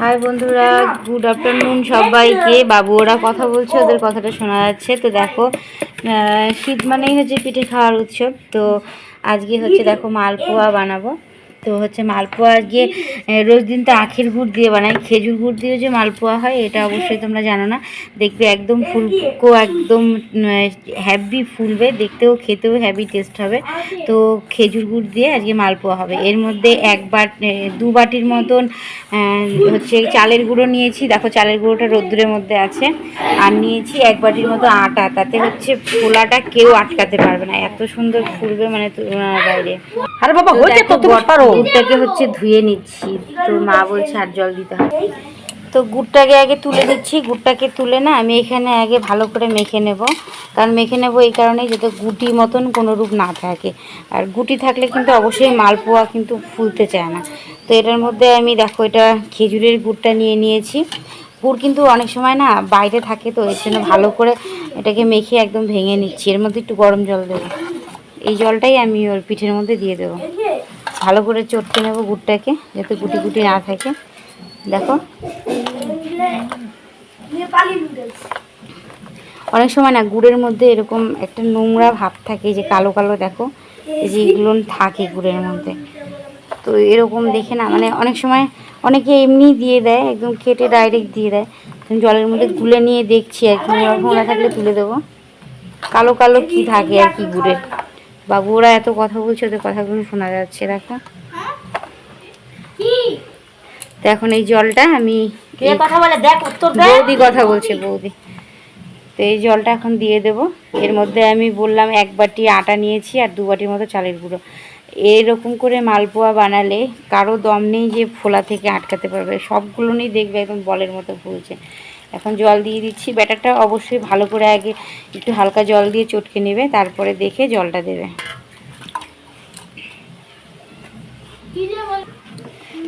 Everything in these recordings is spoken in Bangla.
হাই বন্ধুরা গুড আফটারনুন সবাইকে। বাবু, ওরা কথা বলছে, ওদের কথাটা শোনা যাচ্ছে। তো দেখো শীত মানেই হচ্ছে পিঠে খাওয়ার উৎসব। তো আজকে হচ্ছে দেখো মালপোয়া বানাবো। তো হচ্ছে মালপোয়া গিয়ে রোজ দিন তো আখের গুড় দিয়ে বানাই খেজুর গুড় দিয়েও যে মালপোয়া হয় এটা অবশ্যই তোমরা জানো না। দেখবে একদম ফুলকো একদম হ্যাভি ফুলবে দেখতেও খেতেও হ্যাভি টেস্ট হবে। তো খেজুর গুড় দিয়ে আজকে মালপোয়া হবে। এর মধ্যে এক বাট দু বাটির মতন হচ্ছে চালের গুঁড়ো নিয়েছি। দেখো চালের গুঁড়োটা রোদ্দুরের মধ্যে আছে। আর নিয়েছি এক বাটির মতো আটা। তাতে হচ্ছে ফোলাটা কেউ আটকাতে পারবে না। এত সুন্দর ফুলবে মানে বাইরে। আরে বাবা হয়েছে তো তুমি পারো। গুড়টাকে হচ্ছে ধুয়ে নিচ্ছি। তো মা বলছে, আর জল দিতে হবে। তো গুড়টাকে আগে তুলে দিচ্ছি। গুড়টাকে তুলে না আমি এখানে আগে ভালো করে মেখে নেব। কারণ মেখে নেব এই কারণেই যাতে গুটি মতন কোনো রূপ না থাকে। আর গুটি থাকলে কিন্তু অবশ্যই মালপোয়া কিন্তু ফুলতে চায় না। তো এটার মধ্যে আমি দেখো, এটা খেজুরের গুড়টা নিয়ে নিয়েছি। গুড় কিন্তু অনেক সময় না বাইরে থাকে, তো এর জন্য ভালো করে এটাকে মেখে একদম ভেঙে নিচ্ছি। এর মধ্যে একটু গরম জল দেবো। এই জলটাই আমি ওর পিঠের মধ্যে দিয়ে দেবো। ভালো করে চটকে নেব গুড়টাকে, যাতে গুটি গুটি না থাকে। দেখো। অনেক সময় না গুড়ের মধ্যে এরকম একটা নোংরা ভাব থাকে যে কালো কালো দেখো, এই যে এগুলো থাকে গুড়ের মধ্যে। তো এরকম দেখে না মানে অনেক সময় অনেকে এমনি দিয়ে দেয়, একদম কেটে ডাইরেক্ট দিয়ে দেয়। জলের মধ্যে গুলে নিয়ে দেখছি আর কি নোংরা থাকলে তুলে দেবো। কালো কালো কি থাকে আর কি গুড়ের? বাবু ওরা এত কথা বলছে ওদের কথাগুলো শোনা যাচ্ছে দেখো। তো এখন এই জলটা আমি কথা বলে? দেখ উত্তর বৌদি কথা বলছে বৌদি। তো এই জলটা এখন দিয়ে দেব। এর মধ্যে আমি বললাম এক বাটি আটা নিয়েছি আর দু বাটির মতো চালের গুঁড়ো। এরকম করে মালপোয়া বানালে কারও দম নেই যে ফোলা থেকে আটকাতে পারবে। সবগুলো নিয়ে দেখবে একদম বলের মতো ফুলছে। এখন জল দিয়ে দিচ্ছি। ব্যাটারটা অবশ্যই ভালো করে আগে একটু হালকা জল দিয়ে চটকে নেবে, তারপরে দেখে জলটা দেবে।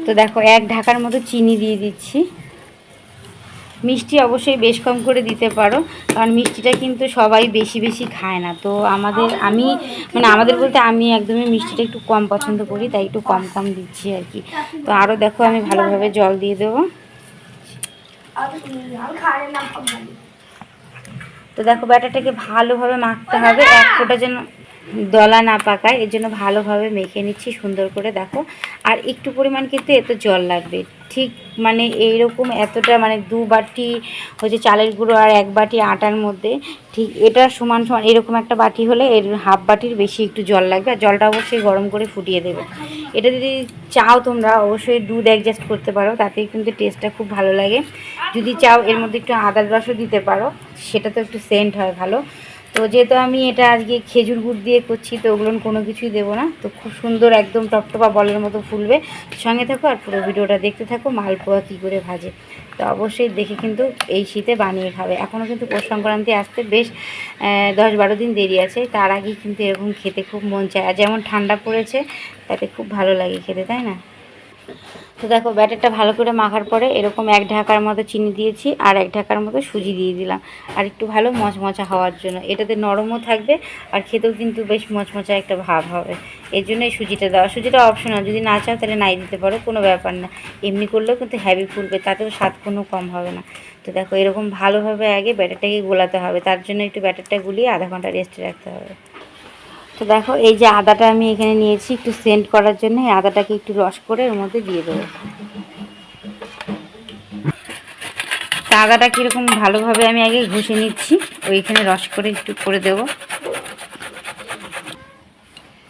তো দেখো, এক ঢাকার মতো চিনি দিয়ে দিচ্ছি। মিষ্টি অবশ্যই বেশ কম করে দিতে পারো, কারণ মিষ্টিটা কিন্তু সবাই বেশি বেশি খায় না। তো আমাদের, আমি মানে আমাদের বলতে আমি একদমই মিষ্টিটা একটু কম পছন্দ করি, তাই একটু কম কম দিচ্ছি আর কি। তো আরও দেখো, আমি ভালোভাবে জল দিয়ে দেবো। তো দেখো ব্যাটারটাকে ভালোভাবে মাখতে হবে এক ফোঁটা যেন দলা না পাকায়, এর জন্য ভালোভাবে মেখে নিচ্ছি, সুন্দর করে দেখো। আর একটু পরিমাণ কিন্তু এত জল লাগবে। ঠিক মানে এইরকম এতটা মানে দু বাটি হচ্ছে চালের গুঁড়ো আর এক বাটি আটার মধ্যে, ঠিক এটা সমান সমান এরকম একটা বাটি হলে এর হাফ বাটির বেশি একটু জল লাগবে। আর জলটা অবশ্যই গরম করে ফুটিয়ে দেবে। এটা যদি চাও তোমরা অবশ্যই দুধ অ্যাডজাস্ট করতে পারো, তাতে কিন্তু টেস্টটা খুব ভালো লাগে। যদি চাও এর মধ্যে একটু আদার রসও দিতে পারো সেটা তো একটু সেন্ট হয় ভালো। তো যেহেতু আমি এটা আজকে খেজুর গুড় দিয়ে করছি, তো ওগুলো কোনো কিছুই দেবো না। তো খুব সুন্দর একদম টপটপা বলের মতো ফুলবে। সঙ্গে থাকো আর পুরো ভিডিওটা দেখতে থাকো, মালপোয়া কী করে ভাজে। তো অবশ্যই দেখে কিন্তু এই শীতে বানিয়ে খাবে। এখনও কিন্তু পৌষ সংক্রান্তি আসতে বেশ দশ বারো দিন দেরি আছে। তার আগেই কিন্তু এরকম খেতে খুব মন চায়। আর যেমন ঠান্ডা পড়েছে, তাতে খুব ভালো লাগে খেতে, তাই না? তো দেখো, ব্যাটারটা ভালো করে মাখার পরে এরকম এক ঢাকার মতো চিনি দিয়েছি আর এক ঢাকার মতো সুজি দিয়ে দিলাম। আর একটু ভালো মচমচা হওয়ার জন্য। এটাতে নরমও থাকবে আর খেতেও কিন্তু বেশ মচমচা একটা ভাব হবে। এর জন্য এই সুজিটা দেওয়া। সুজিটা অপশনাল যদি না চাও তাহলে নাই দিতে পারো, কোনো ব্যাপার না। এমনি করলেও কিন্তু হ্যাভি ফুলবে, তাতেও স্বাদ কোনো কম হবে না। তো দেখো, এরকম ভালোভাবে আগে ব্যাটারটাকে গোলাতে হবে। তার জন্য একটু ব্যাটারটা গুলিয়ে আধা ঘণ্টা রেস্টে রাখতে হবে। তো দেখো, এই যে আদাটা আমি এখানে নিয়েছি একটু সেন্ট করার জন্য, এই আদাটাকে একটু রস করে এর মধ্যে দিয়ে দেবো। তা আদাটা কীরকম ভালোভাবে আমি আগে ঘষে নিচ্ছি, ওইখানে রস করে একটু করে দেব।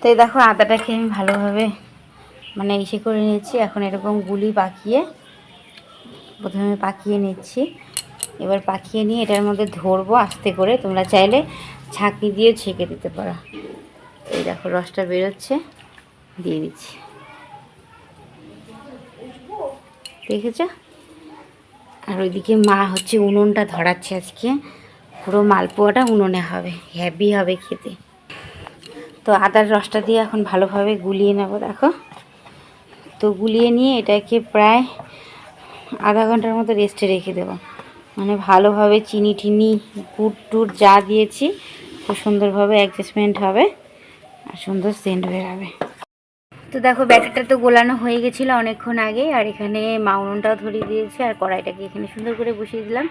তো এই দেখো, আদাটাকে আমি ভালোভাবে মানে ইসে করে নিচ্ছি এখন এরকম গুলি পাকিয়ে প্রথমে পাকিয়ে নিচ্ছি। এবার পাকিয়ে নিয়ে এটার মধ্যে ধরবো আস্তে করে, তোমরা চাইলে ছাঁকনি দিয়ে ছেঁকে দিতে পারো। এই দেখো, রসটা বেরোচ্ছে। দিয়ে দিচ্ছি। দেখেছ? আর ওইদিকে মা হচ্ছে উনুনটা ধরাচ্ছে আজকে। পুরো মালপোয়াটা উনুনে হবে হ্যাভি হবে খেতে। তো আদার রসটা দিয়ে এখন ভালোভাবে গুলিয়ে নেব, দেখো। তো গুলিয়ে নিয়ে এটাকে প্রায় আধা ঘণ্টার মতো রেস্টে রেখে দেবো। মানে ভালোভাবে চিনি টিনি গুড় টুড় যা দিয়েছি, খুব সুন্দরভাবে অ্যাডজাস্টমেন্ট হবে। আর সুন্দর সেন্ট বেরাবে। তো দেখো ব্যাটারটা তো গোলানো হয়ে গেছিল অনেকক্ষণ আগে আর এখানে মাউনটাও ধরিয়ে দিয়েছি আর কড়াইটাকে এখানে সুন্দর করে বসিয়ে দিলাম।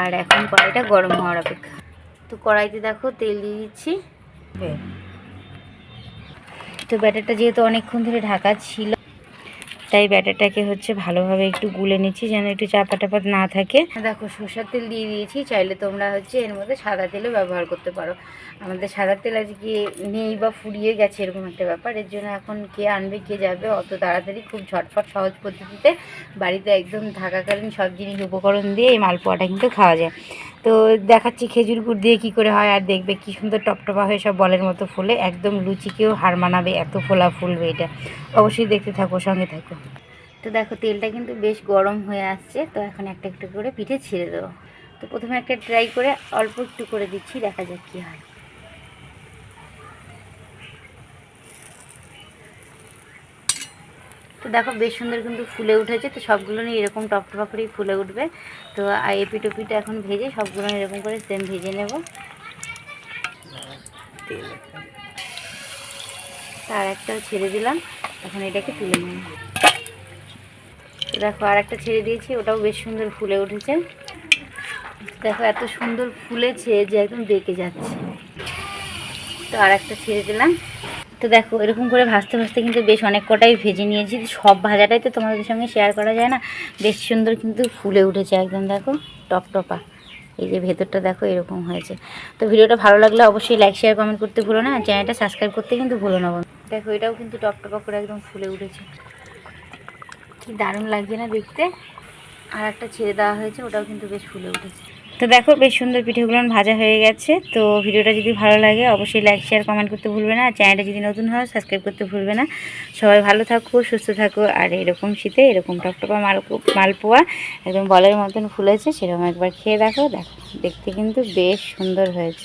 আর এখন কড়াইটা গরম হওয়ার অপেক্ষা। তো কড়াইতে দেখো তেল দিয়ে দিচ্ছি। তো ব্যাটারটা যেহেতু অনেকক্ষণ ধরে ঢাকা ছিল তাই ব্যাটারটাকে হচ্ছে ভালোভাবে একটু গুলে নিচ্ছি যেন একটু চাপা টাপা না থাকে। দেখো সর্ষার তেল দিয়ে দিয়েছি, চাইলে তোমরা হচ্ছে এর মধ্যে সাদা তেলও ব্যবহার করতে পারো। আমাদের সাদা তেল আজকে নেই বা ফুরিয়ে গেছে এরকম একটা ব্যাপার, এর জন্য এখন কে আনবে, কে যাবে, অত তাড়াতাড়ি খুব ঝটফট সহজ পদ্ধতিতে বাড়িতে একদম থাকাকালীন সব জিনিস উপকরণ দিয়ে এই মালপোয়াটা কিন্তু খাওয়া যায়। তো দেখাচ্ছি খেজুর গুড় দিয়ে কি করে হয়, আর দেখবে কী সুন্দর টপটপা হয়ে সব বলের মতো ফুলে, একদম লুচিকেও হার মানাবে, এত ফোলা ফুলবে এটা। অবশ্যই দেখতে থাকো, সঙ্গে থাকো। তো দেখো, তেলটা কিন্তু বেশ গরম হয়ে আসছে, তো এখন একটা একটু করে পিঠে ছেড়ে দেবো। তো প্রথমে একটা ট্রাই করে অল্প একটু করে দিচ্ছি, দেখা যাক কী হয়। তো দেখো বেশ সুন্দর কিন্তু ফুলে উঠেছে, তো সবগুলো নিয়ে এরকম টপটপা করেই ফুলে উঠবে। তো এপি টপিটা এখন ভেজে সবগুলো এরকম করে সেম ভেজে নেব। তার একটাও ছেড়ে দিলাম, এখন এটাকে তুলে নেব। দেখো আর একটা ছেড়ে দিয়েছি, ওটাও বেশ সুন্দর ফুলে উঠেছে। দেখো এত সুন্দর ফুলেছে যে একদম বেঁকে যাচ্ছে। তো আর একটা ছেড়ে দিলাম। তো দেখো, এরকম করে ভাজতে ভাজতে কিন্তু বেশ অনেক কটাই ভেজে নিয়েছি। সব ভাজাটাই তো তোমাদের সঙ্গে শেয়ার করা যায় না। বেশ সুন্দর কিন্তু ফুলে উঠেছে একদম, দেখো, টপ টপা। এই যে ভেতরটা দেখো, এরকম হয়েছে। তো ভিডিওটা ভালো লাগলে অবশ্যই লাইক শেয়ার কমেন্ট করতে ভুলো না। চ্যানেলটা সাবস্ক্রাইব করতে কিন্তু ভুলো না। দেখো, এটাও কিন্তু টপ টপা করে একদম ফুলে উঠেছে। কি দারুণ লাগছে না দেখতে। আর একটা ছেড়ে দেওয়া হয়েছে, ওটাও কিন্তু বেশ ফুলে উঠেছে। তো দেখো, বেশ সুন্দর পিঠেগুলো ভাজা হয়ে গেছে। তো ভিডিওটা যদি ভালো লাগে, অবশ্যই লাইক শেয়ার কমেন্ট করতে ভুলবে না। চ্যানেলটা যদি নতুন হয় সাবস্ক্রাইব করতে ভুলবে না। সবাই ভালো থাকো, সুস্থ থাকো। আর এরকম শীতে এরকম টকটকা মাল মালপোয়া একদম বলের মতন ফুলেছে, সেরকম একবার খেয়ে দেখো। দেখো, দেখতে কিন্তু বেশ সুন্দর হয়েছে।